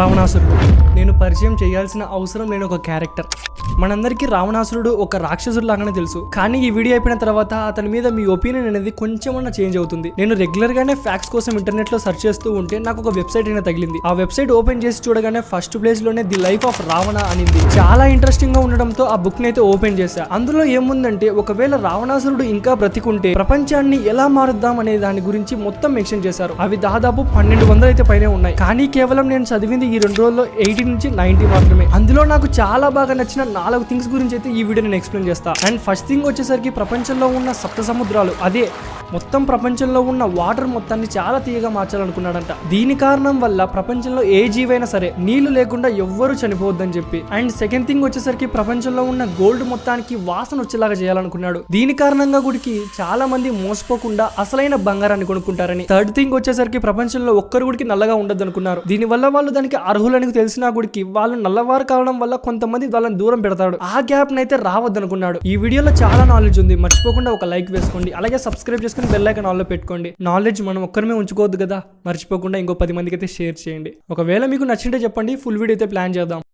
రావణాసురుడు. నేను పరిచయం చేయాల్సిన అవసరం లేని ఒక క్యారెక్టర్. మనందరికీ రావణాసురుడు ఒక రాక్షసుడు లాగానే తెలుసు. కానీ ఈ వీడియో అయిపోయిన తర్వాత అతని మీద మీ ఒపీనియన్ అనేది కొంచెం అన్న చేంజ్ అవుతుంది. నేను రెగ్యులర్ గానే ఫ్యాక్ట్స్ కోసం ఇంటర్నెట్లో సెర్చ్ చేస్తూ ఉంటే నాకు ఒక వెబ్సైట్ అయినా తగిలింది. ఆ వెబ్సైట్ ఓపెన్ చేసి చూడగానే ఫస్ట్ ప్లేస్లోనే ది లైఫ్ ఆఫ్ రావణ అనింది. చాలా ఇంట్రెస్టింగ్గా ఉండడంతో ఆ బుక్ అయితే ఓపెన్ చేశా. అందులో ఏముందంటే ఒకవేళ రావణాసురుడు ఇంకా బ్రతికుంటే ప్రపంచాన్ని ఎలా మారుద్దాం అనే దాని గురించి మొత్తం మెన్షన్ చేశారు. అవి దాదాపు పన్నెండు వందలు అయితే పైనే ఉన్నాయి. కానీ కేవలం నేను చదివింది ఈ రెండు రోజుల్లో ఎయిటీ నుంచి నైన్టీ మాత్రమే. అందులో నాకు చాలా బాగా నచ్చిన నాలుగు థింగ్స్ గురించి అయితే ఈ వీడియో నేను ఎక్స్ప్లెయిన్ చేస్తా. అండ్ ఫస్ట్ థింగ్ వచ్చేసరికి ప్రపంచంలో ఉన్న సప్త సముద్రాలు. అదే మొత్తం ప్రపంచంలో ఉన్న వాటర్ మొత్తాన్ని చాలా తీయగా మార్చాలనుకున్నాడంట. దీని కారణం వల్ల ప్రపంచంలో ఏ జీవైనా సరే నీళ్ళు లేకుండా ఎవ్వరూ చనిపోవద్దని చెప్పి. అండ్ సెకండ్ థింగ్ వచ్చేసరికి ప్రపంచంలో ఉన్న గోల్డ్ మొత్తానికి వాసన వచ్చేలాగా చేయాలనుకున్నాడు. దీని కారణంగా గుడికి చాలా మంది మోసపోకుండా అసలైన బంగారాన్ని కొనుక్కుంటారని. థర్డ్ థింగ్ వచ్చేసరికి ప్రపంచంలో ఒక్కరు గుడికి నల్లగా ఉండదు అనుకున్నారు దీని వల్ల వాళ్ళు దానికి అర్హులని తెలిసిన గుడికి వాళ్ళు నల్లవారు కావడం వల్ల కొంతమంది వాళ్ళని దూరం పెడతాడు ఆ గ్యాప్ నైతే రావద్దనుకున్నాడు. ఈ వీడియోలో చాలా నాలెడ్జ్ ఉంది. మర్చిపోకుండా ఒక లైక్ వేసుకోండి. అలాగే సబ్స్క్రైబ్ చేసుకుని బెల్ ఐకాన్ ఆల్లో పెట్టుకోండి. నాలెడ్జ్ మనం ఒక్కరిమే ఉంచుకోవద్దు కదా. మర్చిపోకుండా ఇంకో పది మందికి అయితే షేర్ చేయండి. ఒకవేళ మీకు నచ్చింటే చెప్పండి. ఫుల్ వీడియో అయితే ప్లాన్ చేద్దాం.